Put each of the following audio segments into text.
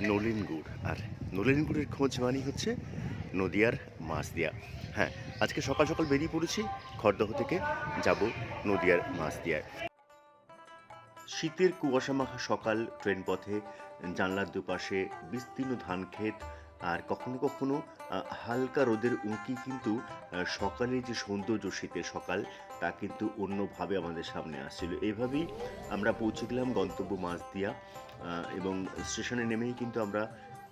নলেন গুড়। আর নলিন গুড়ের খোঁজ মানি হচ্ছে নদিয়ার মাছ দিয়া হ্যাঁ আজকে সকাল সকাল বেরিয়ে পড়েছি, খড়দহ থেকে যাব নদিয়ার মাছ দিয়ায় শীতের কুয়াশা মাখা সকাল ট্রেন পথে জানলার দুপাশে, বিস্তীর্ণ ধান ক্ষেত আর কখনো কখনো হালকা রোদের উঁকি কিন্তু সকালের যে সৌন্দর্য শীতের সকাল, তা কিন্তু অন্যভাবে আমাদের সামনে আসছিল। এইভাবেই আমরা পৌঁছে গেলাম গন্তব্য মাছদিয়া এবং স্টেশনে নেমেই কিন্তু আমরা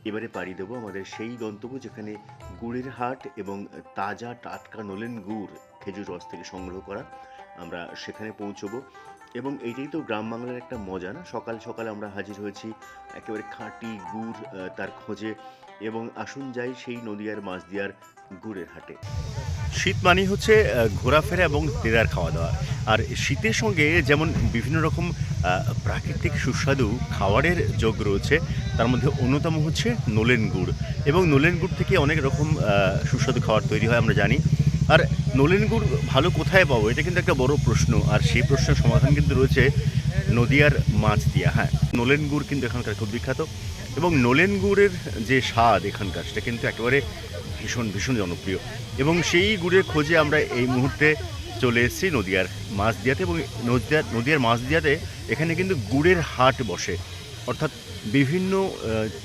এবারে পাড়ি দেবো আমাদের সেই গন্তব্য যেখানে গুড়ের হাট এবং তাজা টাটকা নলেন গুড় খেজুর রস থেকে সংগ্রহ করা, আমরা সেখানে পৌঁছবো। এবং এইটাই তো গ্রাম বাংলার একটা মজা না? সকাল সকাল আমরা হাজির হয়েছি একেবারে খাঁটি গুড় তার খোঁজে এবং আসুন যাই সেই নদিয়ার মাছ দিয়ার গুড়ের হাটে। শীত মানেই হচ্ছে ঘোরাফেরা এবং দেদার খাওয়া দাওয়া আর শীতের সঙ্গে যেমন বিভিন্ন রকম প্রাকৃতিক সুস্বাদু খাবারের যোগ রয়েছে, তার মধ্যে অন্যতম হচ্ছে নলেন গুড়। এবং নলেন গুড় থেকে অনেক রকম সুস্বাদু খাবার তৈরি হয়, আমরা জানি। আর নলেন গুড় ভালো কোথায় পাবো? এটা কিন্তু একটা বড় প্রশ্ন। আর সেই প্রশ্নের সমাধান কিন্তু রয়েছে নদিয়ার মাছ দিয়া হ্যাঁ নলেন গুড় কিন্তু এখানকার খুব বিখ্যাত। এবং নলেন গুড়ের যে স্বাদ এখানকার, সেটা কিন্তু একেবারে ভীষণ ভীষণ জনপ্রিয়। এবং সেই গুড়ের খোঁজে আমরা এই মুহূর্তে চলে এসেছি নদিয়ার মাছ দিয়াতে এবং নদিয়ার নদিয়ার মাছ দিয়াতে এখানে কিন্তু গুড়ের হাট বসে। অর্থাৎ বিভিন্ন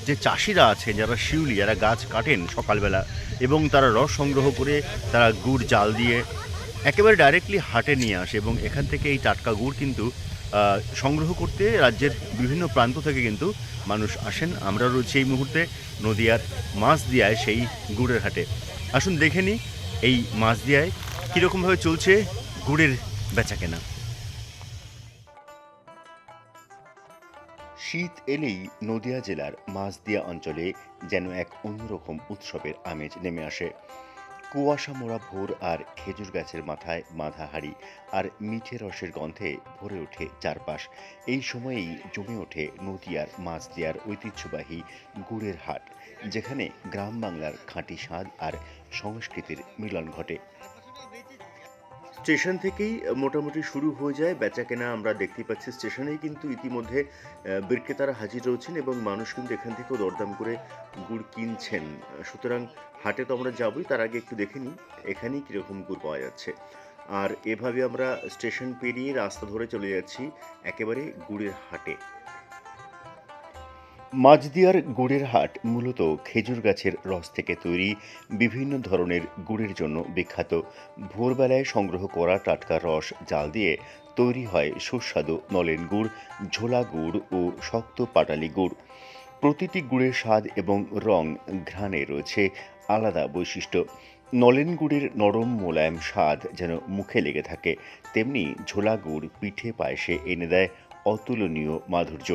যে চাষিরা আছে যারা শিউলি, যারা গাছ কাটেন সকালবেলা, এবং তারা রস সংগ্রহ করে তারা গুড়, জাল দিয়ে একেবারে ডাইরেক্টলি হাটে নিয়ে আসে, এবং এখান থেকে এই টাটকা গুড় কিন্তু সংগ্রহ করতে রাজ্যের বিভিন্ন প্রান্ত থেকে কিন্তু মানুষ আসেন। আমরা রয়েছি এই মুহূর্তে নদিয়ার মাছ দিয়ায় সেই গুড়ের হাটে। আসুন দেখে নিই এই মাছ দিয়ায় কীরকমভাবে চলছে গুড়ের বেচাকেনা। শীত এলেই নদিয়া জেলার মাছদিয়া অঞ্চলে যেন এক অন্যরকম উৎসবের আমেজ নেমে আসে। কুয়াশা মোড়া ভোর আর খেজুর গাছের মাথায় বাঁধা হাড়ি আর মিঠে রসের গন্ধে ভরে ওঠে চারপাশ। এই সময়েই জমে ওঠে নদিয়ার মাছদিয়ার ঐতিহ্যবাহী গুড়ের হাট, যেখানে গ্রাম বাংলার খাঁটি স্বাদ আর সংস্কৃতির মিলন ঘটে। স্টেশন থেকেই মোটামুটি শুরু হয়ে যায়। বেচাকেনা আমরা দেখতে পাচ্ছি স্টেশনেই কিন্তু ইতিমধ্যে বিক্রেতারা হাজির রয়েছেন এবং মানুষ কিন্তু এখান থেকেও দরদাম করে গুড় কিনছেন। সুতরাং হাটে তো আমরা যাবই, তার আগে একটু দেখে নিই এখানেই কীরকম গুড় পাওয়া যাচ্ছে। আর এভাবে আমরা স্টেশন পেরিয়ে রাস্তা ধরে চলে যাচ্ছি একেবারে গুড়ের হাটে। মাঝদিয়ার গুড়ের হাট মূলত খেজুর গাছের রস থেকে তৈরি বিভিন্ন ধরনের গুড়ের জন্য বিখ্যাত। ভোরবেলায় সংগ্রহ করা টাটকা রস জাল দিয়ে তৈরি হয় সুস্বাদু নলেন গুড়, ঝোলা গুড় ও শক্ত পাটালি গুড়। প্রতিটি গুড়ের স্বাদ এবং রং ঘ্রাণে রয়েছে আলাদা বৈশিষ্ট্য। নলেন গুড়ের নরম মোলায়েম স্বাদ যেন মুখে লেগে থাকে, তেমনি ঝোলা গুড় পিঠে পায়েসে এনে দেয় অতুলনীয় মাধুর্য।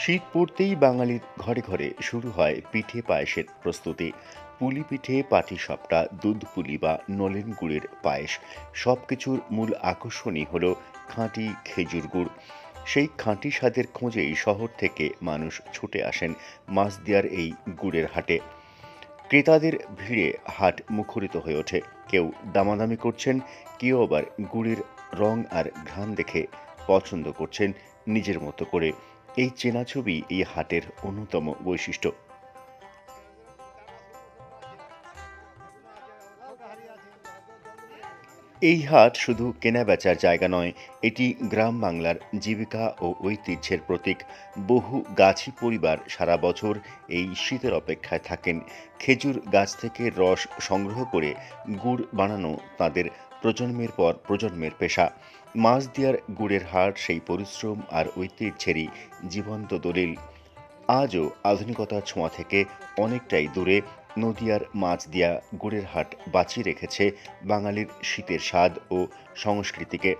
শীত পড়তেই বাঙালির ঘরে ঘরে শুরু হয় পিঠে পায়েসের প্রস্তুতি। পুলি পিঠে, পাটি সপটা, দুধ পুলি বা নলেন গুড়ের পায়েস সব কিছুর মূল আকর্ষণই হল খাঁটি খেজুর গুড়। সেই খাঁটি স্বাদের খোঁজেই শহর থেকে মানুষ ছুটে আসেন মাছদিয়ার এই গুড়ের হাটে। ক্রেতাদের ভিড়ে হাট মুখরিত হয়ে ওঠে। কেউ দামাদামি করছেন, কেউ আবার গুড়ের রং আর ঘ্রাণ দেখে পছন্দ করছেন নিজের মতো করে। এই চেনা ছবি এই হাটের অন্যতম বৈশিষ্ট্য। এই হাট শুধু কেনাবেচার জায়গা নয়, এটি গ্রাম বাংলার জীবিকা ও ঐতিহ্যের প্রতীক। বহু গাছি পরিবার সারা বছর এই শীতের অপেক্ষায় থাকেন। খেজুর গাছ থেকে রস সংগ্রহ করে গুড় বানানো তাদের প্রজন্মের পর প্রজন্মের পেশা। মাছ দিয়ার গুড়ের হাট সেই পরিশ্রম আর ঐতিহ্যেরই জীবন্ত দলিল। আজও আধুনিকতার ছোঁয়া থেকে অনেকটাই দূরে নদিয়ার মাছ দিয়া গুড়ের হাট বাঁচিয়ে রেখেছে বাঙালির শীতের স্বাদ ও সংস্কৃতিকে।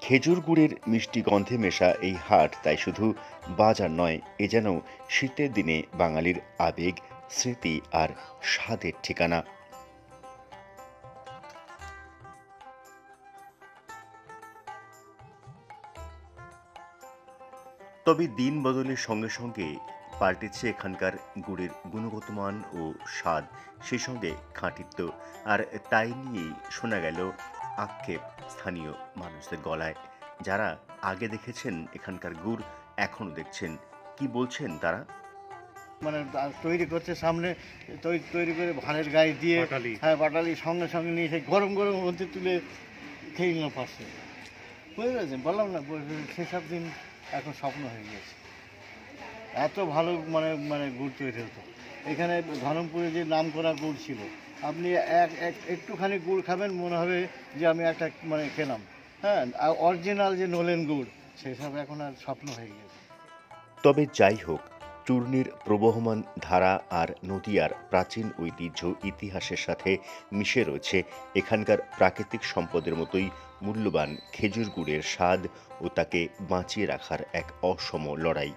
খেজুর গুড়ের মিষ্টি গন্ধে মেশা এই হাট তাই শুধু বাজার নয়, এ যেন শীতের দিনে বাঙালির আবেগ, স্মৃতি আর স্বাদের ঠিকানা। তবে দিন বদলের সঙ্গে সঙ্গে পাল্টেছে এখানকার গুড়ের গুণগত মান ও স্বাদ সেই সঙ্গে খাঁটিত্ব। আর তাই নিয়েই শোনা গেল আক্ষেপ স্থানীয় মানুষদের গলায়। যারা আগে দেখেছেন এখানকার গুড় এখনও দেখছেন। কি বলছেন তারা? মানে তৈরি করছে সামনে তৈরি তৈরি করে ভাড়ের গায়ে দিয়ে হ্যাঁ বাটালি সঙ্গে সঙ্গে নিয়ে সেই গরম গরম মধ্যে তুলে খেয়ে নিলাম পাশে। বুঝতে পেরেছেন বললাম না সেসব দিন এখন স্বপ্ন হয়ে গেছে এত ভালো মানে মানে গুড় তৈরি হতো এখানে ধরমপুরে যে নাম করা গুড় ছিল, আপনি এক এক, একটুখানি গুড় খাবেন, মনে হবে যে আমি একটা মানে খেলাম। হ্যাঁ অরিজিনাল যে নলেন গুড়, সেসব এখন আর স্বপ্ন হয়ে গেছে তবে যাই হোক চূর্ণির প্রবহমান ধারা আর নদিয়ার প্রাচীন ঐতিহ্য ইতিহাসের সাথে মিশে রয়েছে এখানকার প্রাকৃতিক সম্পদের মতোই মূল্যবান খেজুর গুড়ের স্বাদ ও তাকে বাঁচিয়ে রাখার এক অসম লড়াই।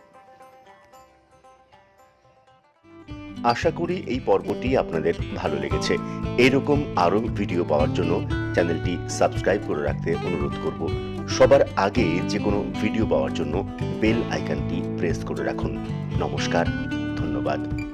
আশা করি এই পর্বটি আপনাদের ভালো লেগেছে। এরকম আরও ভিডিও পাওয়ার জন্য চ্যানেলটি সাবস্ক্রাইব করে রাখতে অনুরোধ করব। সবার আগে যে কোনো ভিডিও পাওয়ার জন্য বেল আইকনটি প্রেস করে রাখুন। নমস্কার, ধন্যবাদ।